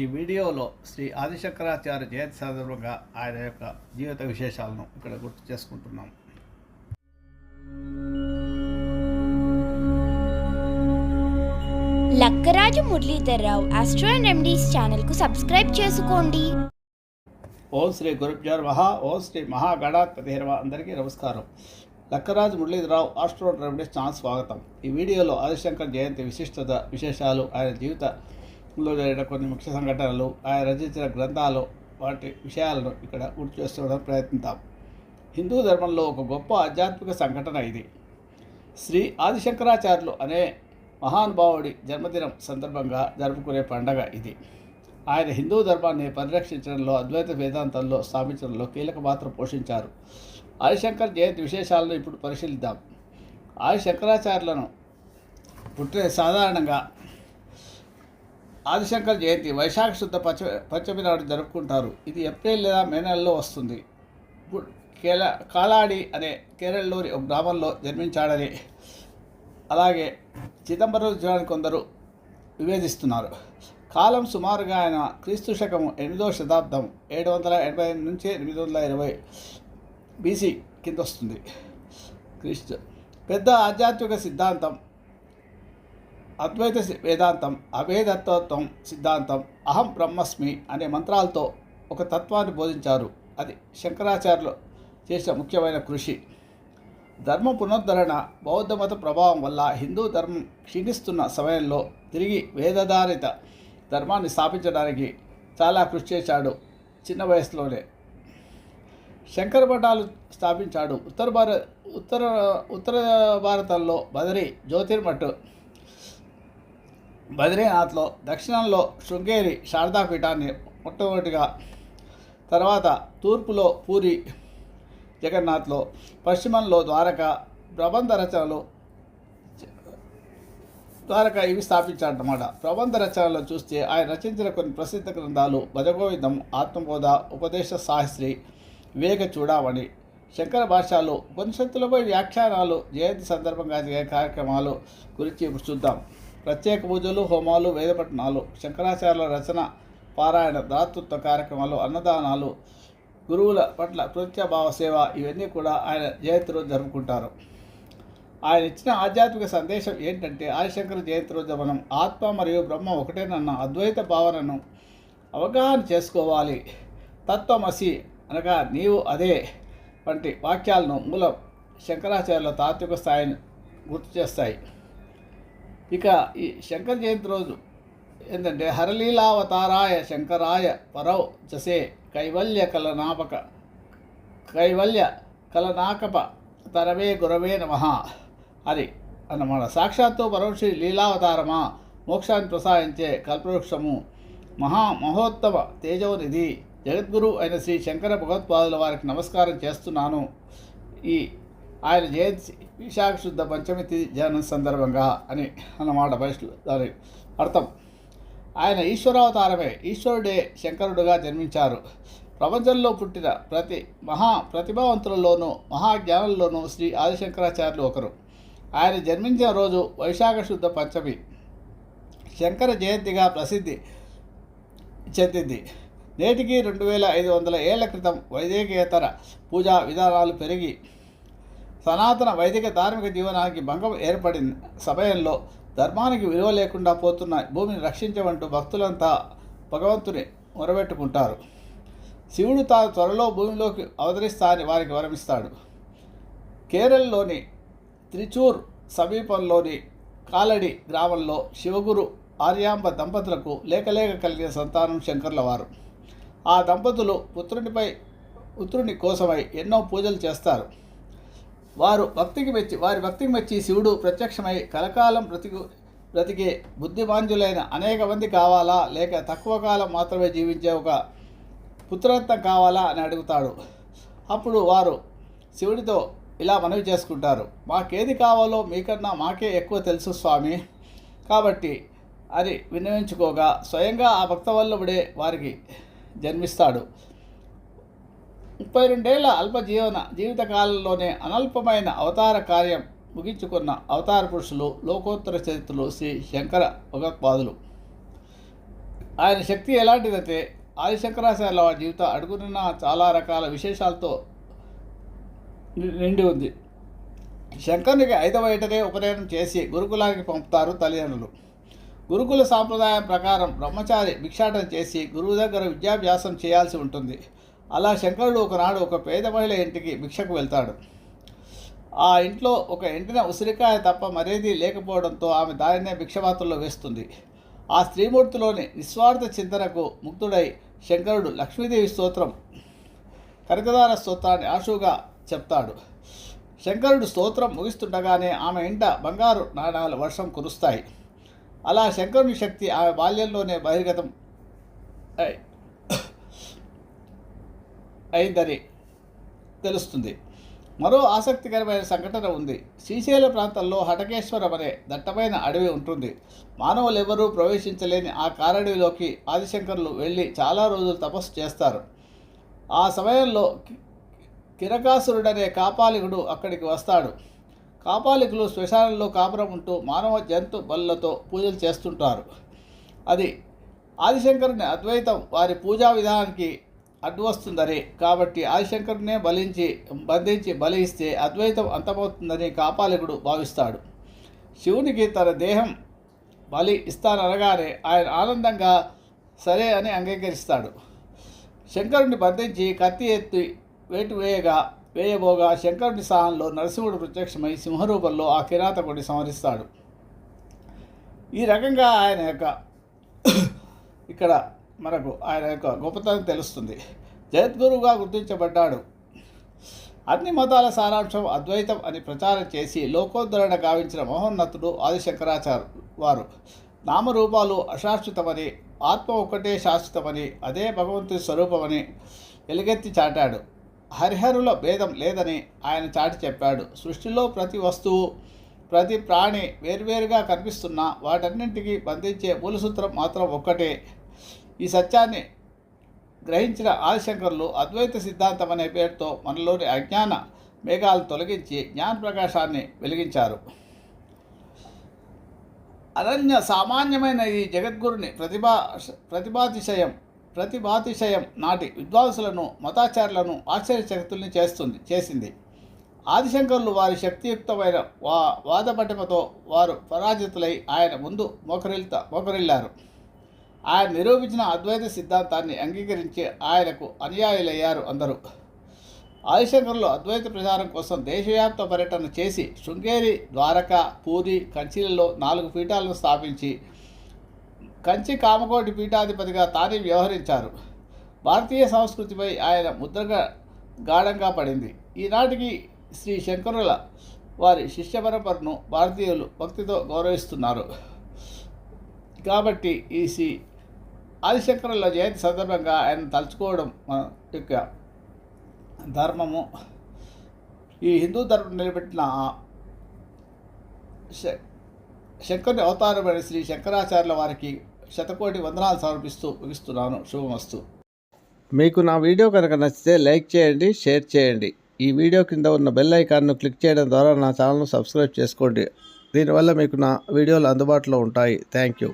ఈ వీడియోలో శ్రీ ఆదిశంకరాచార్య జయంతి సందర్భంగా ఆయన యొక్క జీవిత విశేషాలను ఇక్కడ గుర్తు చేసుకుంటున్నాం. Lakkaraju Muralidhar Rao astro and remedies ఛానల్కు సబ్స్క్రైబ్ చేసుకోండి. ఓం శ్రీ గురుభ్యర్ మహా ఓం శ్రీ మహాగణాధిపతి అందరికీ నమస్కారం. Lakkaraju Muralidhara Rao astro remedies channel స్వాగతం. ఈ వీడియోలో ఆదిశంకర్ జయంతి విశిష్టత విశేషాలు ఆయన జీవితంలో జరిగిన కొన్ని ముఖ్య సంఘటనలు ఆయన రచించిన గ్రంథాలు వాటి విషయాలను ఇక్కడ గుర్తు చేసుకోవడం ప్రయత్నిద్దాం. హిందూ ధర్మంలో ఒక గొప్ప ఆధ్యాత్మిక సంఘటన ఇది. శ్రీ ఆదిశంకరాచార్యులు అనే మహానుభావుడి జన్మదినం సందర్భంగా జరుపుకునే పండగ ఇది. ఆయన హిందూ ధర్మాన్ని పరిరక్షించడంలో అద్వైత వేదాంతంలో స్థాపించడంలో కీలక పాత్ర పోషించారు. ఆదిశంకర్ జయంతి విశేషాలను ఇప్పుడు పరిశీలిద్దాం. ఆదిశంకరాచార్యులను పుట్టిన సాధారణంగా ఆదిశంకర్ జయంతి వైశాఖ శుద్ధ పచ్చ పంచమి నాడు జరుపుకుంటారు. ఇది ఏప్రిల్ లేదా మే నెలలో వస్తుంది. కేల కాలాడి అనే కేరళలోని ఒక గ్రామంలో జన్మించాడని అలాగే చిదంబరం జ్ఞాని కొందరు వివేదిస్తున్నారు కాలం సుమారుగా ఆయన క్రీస్తు శకము ఎనిమిదవ శతాబ్దం ఏడు వందల ఎనభై ఎనిమిది నుంచి ఎనిమిది వందల ఇరవై బీసీ కింద వస్తుంది క్రీస్తు పెద్ద ఆధ్యాత్మిక సిద్ధాంతం అద్వైత వేదాంతం అభేదత్వత్వం సిద్ధాంతం అహం బ్రహ్మస్మి అనే మంత్రాలతో ఒక తత్వాన్ని బోధించారు. అది శంకరాచార్యులు చేసిన ముఖ్యమైన కృషి. ధర్మ పునరుద్ధరణ బౌద్ధ మత ప్రభావం వల్ల హిందూ ధర్మం క్షీణిస్తున్న సమయంలో తిరిగి వేదధారిత ధర్మాన్ని స్థాపించడానికి చాలా కృషి చేశాడు చిన్న వయసులోనే. శంకర మఠాలు స్థాపించాడు. ఉత్తర భారత ఉత్తర ఉత్తర భారతంలో బదరి జ్యోతిర్మఠ్ బద్రీనాథ్లో దక్షిణంలో శృంగేరి శారదాపీఠాన్ని మొట్టమొదటిగా తర్వాత తూర్పులో పూరి జగన్నాథ్లో పశ్చిమంలో ద్వారక ప్రబంధ రచనలు ద్వారక ఇవి స్థాపించాడనమాట ప్రబంధ రచనలో చూస్తే ఆయన రచించిన కొన్ని ప్రసిద్ధ గ్రంథాలు భజగోవిందం ఆత్మబోధ ఉపదేశ శాస్త్రి వివేక చూడామణి శంకర భాషలు ఉపనిషత్తులపై వ్యాఖ్యానాలు జయంతి సందర్భంగా జరిగే కార్యక్రమాలు గురించి ఇప్పుడు చూద్దాం. ప్రత్యేక పూజలు హోమాలు వేదపట్నాలు శంకరాచార్యుల రచన పారాయణ దాతృత్వ కార్యక్రమాలు అన్నదానాలు గురువుల పట్ల కృత్యభావ సేవ ఇవన్నీ కూడా ఆయన జయంతి రోజు జరుపుకుంటారు. ఆయన ఇచ్చిన ఆధ్యాత్మిక సందేశం ఏంటంటే ఆదిశంకర జయంతి రోజు మనం ఆత్మ మరియు బ్రహ్మ ఒకటేనన్న అద్వైత భావనను అవగాహన చేసుకోవాలి. తత్వమసి అనగా నీవు అదే వంటి వాక్యాలను మూలం శంకరాచార్యుల తాత్విక స్థాయిని గుర్తు చేస్తాయి. ఇక ఈ శంకర జయంతి రోజు ఏంటంటే హరలీలావతారాయ శంకరాయ పరవ్ జసే కైవల్య కలనాపక కైవల్య కలనాకప తరవే గురవే నమ అది అన్నమాట. సాక్షాత్తు పరమశ్రీ లీలావతారమా మోక్షాన్ని ప్రసాదించే కల్పవృక్షము మహా మహోత్తమ తేజోనిధి జగద్గురు అయిన శ్రీ శంకర భగవత్పాదుల వారికి నమస్కారం చేస్తున్నాను. ఈ ఆయన జయంతి విశాఖ శుద్ధ పంచమి జనం సందర్భంగా అని అన్నమాట బయట దాని అర్థం. ఆయన ఈశ్వరావతారమే ఈశ్వరుడే శంకరుడుగా జన్మించారు. ప్రపంచంలో పుట్టిన ప్రతి మహా ప్రతిభావంతులలోనూ మహాజ్ఞానంలోనూ శ్రీ ఆదిశంకరాచార్యులు ఒకరు. ఆయన జన్మించిన రోజు వైశాఖ శుద్ధ పంచమి శంకర జయంతిగా ప్రసిద్ధి చెందింది. నేటికి రెండు వేల ఐదు వందల ఏళ్ళ క్రితం వైదికేతర పూజా విధానాలు పెరిగి సనాతన వైదిక ధార్మిక జీవనానికి భంగం ఏర్పడిన సమయంలో ధర్మానికి విలువ లేకుండా పోతున్న భూమిని రక్షించమంటూ భక్తులంతా భగవంతుని మొరబెట్టుకుంటారు. శివుడు తాను త్వరలో భూమిలోకి అవతరిస్తానని వారికి వరమిస్తాడు. కేరళలోని త్రిచూర్ సమీపంలోని కాలడి గ్రామంలో శివగురు ఆర్యాంబ దంపతులకు లేకలేక కలిగిన సంతానం శంకర్ల వారు ఆ దంపతులు పుత్రునిపై పుత్రుని కోసమై ఎన్నో పూజలు చేస్తారు. వారు భక్తికి మెచ్చి వారి భక్తికి మెచ్చి శివుడు ప్రత్యక్షమై కలకాలం బ్రతికు బ్రతికే బుద్ధిమాంజులైన అనేక మంది కావాలా? లేక తక్కువ కాలం మాత్రమే జీవించే ఒక పుత్రరత్నం కావాలా? అని అడుగుతాడు. అప్పుడు వారు శివుడితో ఇలా మనవి చేసుకుంటారు. మాకేది కావాలో మీకన్నా మాకే ఎక్కువ తెలుసు స్వామి. కాబట్టి అని విన్నవించుకోగా స్వయంగా ఆ భక్తవల్లభుడే వారికి జన్మిస్తాడు. ముప్పై రెండేళ్ళ అల్ప జీవన జీవితకాలంలోనే అనల్పమైన అవతార కార్యం ముగించుకున్న అవతార పురుషులు లోకోత్తర చరిత్రలు శ్రీ శంకర భగవత్పాదులు. ఆయన శక్తి ఎలాంటిదైతే ఆదిశంకరాచార్యుల వారి జీవితం అడుగునున్న చాలా రకాల విశేషాలతో ని- నిండి ఉంది. శంకరునికి ఐదవ ఏటనే ఉపనయనం చేసి గురుకులానికి పంపుతారు తల్లిదండ్రులు. గురుకుల సాంప్రదాయం ప్రకారం బ్రహ్మచారి భిక్షాటం చేసి గురువు దగ్గర విద్యాభ్యాసం చేయాల్సి ఉంటుంది. అలా శంకరుడు ఒకనాడు ఒక పేద మహిళ ఇంటికి భిక్షకు వెళ్తాడు. ఆ ఇంట్లో ఒక ఎండిన ఉసిరికాయ తప్ప మరేదీ లేకపోవడంతో ఆమె దానినే భిక్షపాత్రలో వేస్తుంది. ఆ స్త్రీమూర్తిలోని నిస్వార్థ చింతనకు ముక్తుడై శంకరుడు లక్ష్మీదేవి స్తోత్రం కనకదార స్తోత్రాన్ని ఆశువుగా చెప్తాడు. శంకరుడు స్తోత్రం ముగిస్తుండగానే ఆమె ఇంట బంగారు నాణాల వర్షం కురుస్తాయి. అలా శంకరుని శక్తి ఆమె బాల్యంలోనే బహిర్గతం అయిందని తెలుస్తుంది. మరో ఆసక్తికరమైన సంఘటన ఉంది. శ్రీశైల ప్రాంతంలో హటకేశ్వరం అనే దట్టమైన అడవి ఉంటుంది. మానవులెవరూ ప్రవేశించలేని ఆ కారడవిలోకి ఆదిశంకరులు వెళ్ళి చాలా రోజులు తపస్సు చేస్తారు. ఆ సమయంలో కిరకాసురుడనే కాపాలికుడు అక్కడికి వస్తాడు. కాపాలికులు శ్మశానంలో కాపురం ఉంటూ మానవ జంతు బలులతో పూజలు చేస్తుంటారు. అది ఆదిశంకరుని అద్వైతం వారి పూజా విధానానికి అడ్డు వస్తుందని కాబట్టి ఆదిశంకరునే బలించి బంధించి బలి ఇస్తే అద్వైతం అంతమవుతుందని కాపాలికుడు భావిస్తాడు. శివునికి తన దేహం బలి ఇస్తాననగానే ఆయన ఆనందంగా సరే అని అంగీకరిస్తాడు. శంకరుని బంధించి కత్తి ఎత్తి వేటు వేయగా వేయబోగా శంకరుని సాహంలో నరసింహుడు ప్రత్యక్షమై సింహరూపంలో ఆ కిరాతకుడిని సంహరిస్తాడు. ఈ రకంగా ఆయన యొక్క ఇక్కడ మనకు ఆయన యొక్క గొప్పతనం తెలుస్తుంది. జగద్గురువుగా గుర్తించబడ్డాడు. అన్ని మతాల సారాంశం అద్వైతం అని ప్రచారం చేసి లోకోద్ధరణ గావించిన మహోన్నతుడు ఆదిశంకరాచార్య వారు నామరూపాలు అశాశ్వతమని ఆత్మ ఒక్కటే శాశ్వతమని అదే భగవంతుని స్వరూపమని ఎలుగెత్తి చాటాడు. హరిహరుల భేదం లేదని ఆయన చాటి చెప్పాడు. సృష్టిలో ప్రతి వస్తువు ప్రతి ప్రాణి వేర్వేరుగా కనిపిస్తున్నా వాటన్నింటికీ బంధించే మూలసూత్రం మాత్రం ఒక్కటే. ఈ సత్యాన్ని గ్రహించిన ఆదిశంకరులు అద్వైత సిద్ధాంతం అనే పేరుతో మనలోని అజ్ఞాన మేఘాలు తొలగించి జ్ఞాన ప్రకాశాన్ని వెలిగించారు. అనన్య సామాన్యమైన ఈ జగద్గురుని ప్రతిభా ప్రతిభాతిశయం ప్రతిభాతిశయం నాటి విద్వాంసులను మతాచారులను ఆశ్చర్యశక్తుల్ని చేస్తుంది చేసింది. ఆదిశంకరులు వారి శక్తియుక్తమైన వా వాదపటిమతో వారు పరాజితులై ఆయన ముందు మోకరిల్త మోకరిల్లారు. ఆయన నిరూపించిన అద్వైత సిద్ధాంతాన్ని అంగీకరించి ఆయనకు అనుయాయులయ్యారు అందరూ. ఆదిశంకరులు అద్వైత ప్రచారం కోసం దేశవ్యాప్త పర్యటన చేసి శృంగేరి ద్వారక పూరి కంచిలలో నాలుగు పీఠాలను స్థాపించి కంచి కామకోటి పీఠాధిపతిగా తానే వ్యవహరించారు. భారతీయ సంస్కృతిపై ఆయన ముద్రగా గాఢంగా పడింది. ఈనాటికి శ్రీ శంకరుల వారి శిష్య పరంపరను భారతీయులు భక్తితో గౌరవిస్తున్నారు. కాబట్టి ఈ శ్రీ ఆదిశంకరుల జయంతి సందర్భంగా ఆయన తలుచుకోవడం మన యొక్క ధర్మము. ఈ హిందూ ధర్మం నిలబెట్టిన శంకరుని అవతారమైన శ్రీ శంకరాచార్యుల వారికి శతకోటి వందనాలు సమర్పిస్తూ ముగిస్తున్నాను. శుభమస్తు. మీకు నా వీడియో కనుక నచ్చితే లైక్ చేయండి షేర్ చేయండి. ఈ వీడియో కింద ఉన్న బెల్ ఐకాన్ను క్లిక్ చేయడం ద్వారా నా ఛానల్ను సబ్స్క్రైబ్ చేసుకోండి. దీనివల్ల మీకు నా వీడియోలు అందుబాటులో ఉంటాయి. Thank you.